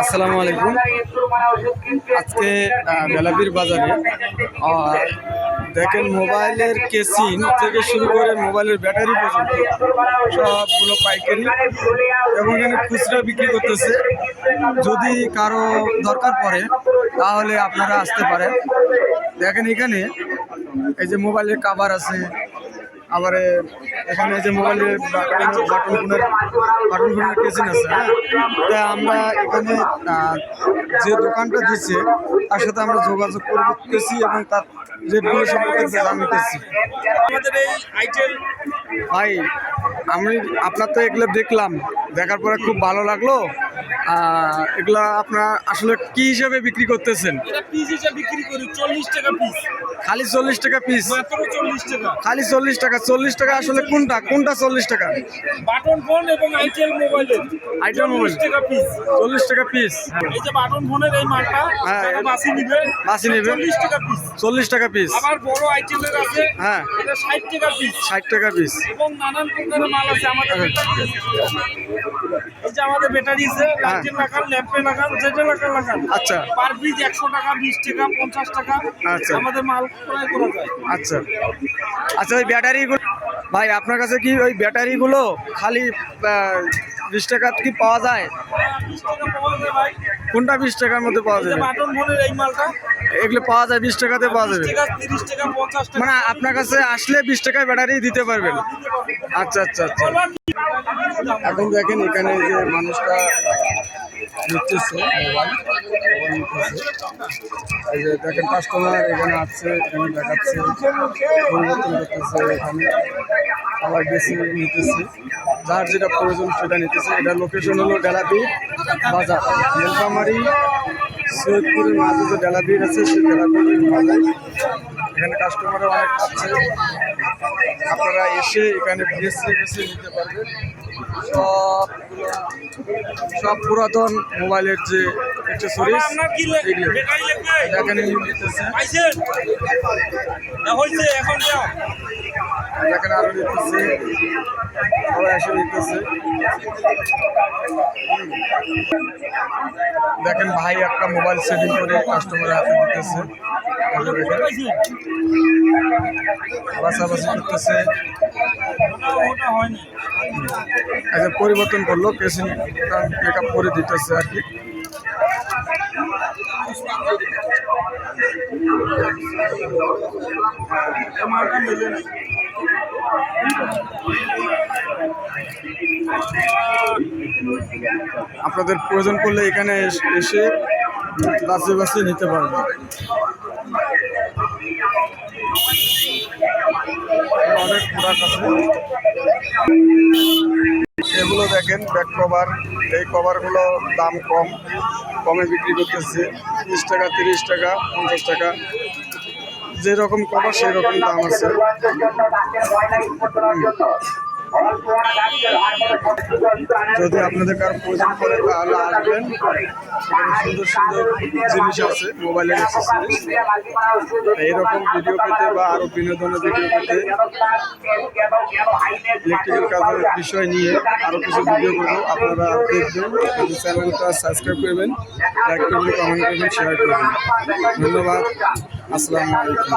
আসসালামু আলাইকুম। আজকে বেলাবির বাজারে দেখেন মোবাইলের কেসিং থেকে শুরু করে মোবাইলের ব্যাটারি পর্যন্ত সবগুলো পাইকারি এবং এখানে খুচরা বিক্রি করতেছে। যদি কারও দরকার পড়ে, তাহলে আপনারা আসতে পারেন। দেখেন এখানে এই যে মোবাইলের কাভার আছে আবার এখানে যে মোবাইলের বাটন ফোনের বাটন ফোনের কেসিন আছে হ্যাঁ? তাই আমরা এখানে যে দোকানটা দিচ্ছে তার সাথে আমরা যোগাযোগ করতেছি এবং তার রেটগুলো সম্পর্কে জানতেছি। আমাদের এই আইটেল ভাই আমি আপনার তো এগুলো দেখলাম দেখার পরে খুব ভালো লাগল। এগুলা আপনার আসলে কি হিসাবে বিক্রি করতেছেন? পিস হিসেবে বিক্রি করি চল্লিশ টাকা পিস। খালি চল্লিশ টাকা পিস? মাত্র চল্লিশ টাকা। খালি চল্লিশ টাকা চল্লিশ টাকা আসলে কোনটা? কোনটা চল্লিশ টাকা? বাটন ফোন এবং আইটেল মোবাইলের। Itel mobile। টাকা পিস। চল্লিশ টাকা পিস। এই যে বাটন ফোনের এই মালটা হ্যাঁ, বাসি নিবে বাসি নিবে। চল্লিশ টাকা পিস। চল্লিশ টাকা পিস। আবার বড় আইটেলের আছে হ্যাঁ। এটা ষাট টাকা পিস। ষাট টাকা পিস। এবং নানান প্রকারের মাল আছে আমাদের। এই যে আমাদের ব্যাটারি আছে হ্যাঁ। লাইটের লাগান ল্যাম্পে লাগান যেটা লাগান লাগান আচ্ছা। পার পিস একশো টাকা বিশ টাকা পঞ্চাশ টাকা আচ্ছা। আমাদের মাল ক্রয় করা যায় আচ্ছা আচ্ছা ওই ব্যাটারিগুলো ভাই আপনার কাছে কি ওই ব্যাটারিগুলো খালি বিশ টাকা কি পাওয়া যায়? কোনটা বিশ টাকার মধ্যে পাওয়া যায় বাটন ফোনের এই মালটা। এগুলো পাওয়া যায় বিশ টাকাতে পাওয়া যাবে। মানে আপনার কাছে আসলে বিশ টাকায় ব্যাটারি দিতে পারবেন। আচ্ছা আচ্ছা আচ্ছা। এখন দেখেন এখানে যে মানুষটা মোবাইল এই যে দেখেন কাস্টমার এখানে আসছে এখানে দেখাচ্ছে, পরিবর্তন করতেছে এখানে। সবাই বেশি নিতেছে। যার যেটা প্রয়োজন সেটা নিতেছে। এটা লোকেশন হলো ডেলাপি বাজার। নীলফামারি, সৈয়দপুরের মাঝে যে ডেলাপির আছে, সেই ডেলাপির বাজার। এখানে কাস্টমারও অনেক আছে। আপনারা এসে এখানে বিএসসি বেছে নিতে পারবেন। সব সব পুরাতন মোবাইলের যে অ্যাক্সেসরিজ এখানে নিতেছে। এখন আরও নিতেছে। সবাই এসে নিতেছে। দেখেন ভাই একটা মোবাইল সেটিং করে কাস্টমারের হাতে দিতেছে পাইছেন বাসাবাসি করতেছে আচ্ছা পরিবর্তন করল কেসিং মেকআপ করে দিতেছে আর কি। আপনাদের প্রয়োজন করলে এখানে এসে বাসে বাসে নিতে পারবেন। অনেক প্রোডাক্ট এগুলো দেখেন ব্যাক কভার এই কভারগুলো দাম কম, কমে বিক্রি করতেছে। তিরিশ টাকা তিরিশ টাকা, পঞ্চাশ টাকা। যেরকম কভার সেই রকম দাম আছে। যদি আপনাদের কারও প্রয়োজন পড়ে, তাহলে আসবেন। সুন্দর সুন্দর জিনিস আছে মোবাইলের এইরকম ভিডিও পেতে বা আরও বিনোদনের ভিডিও পেতে ইলেকট্রিক্যাল কাজের বিষয় নিয়ে আরও কিছু ভিডিও করব। আপনারা দেখবেন চ্যানেলটা সাবস্ক্রাইব করবেন লাইক করবেন কমেন্ট করবেন শেয়ার করবেন। ধন্যবাদ। আসসালামু আলাইকুম।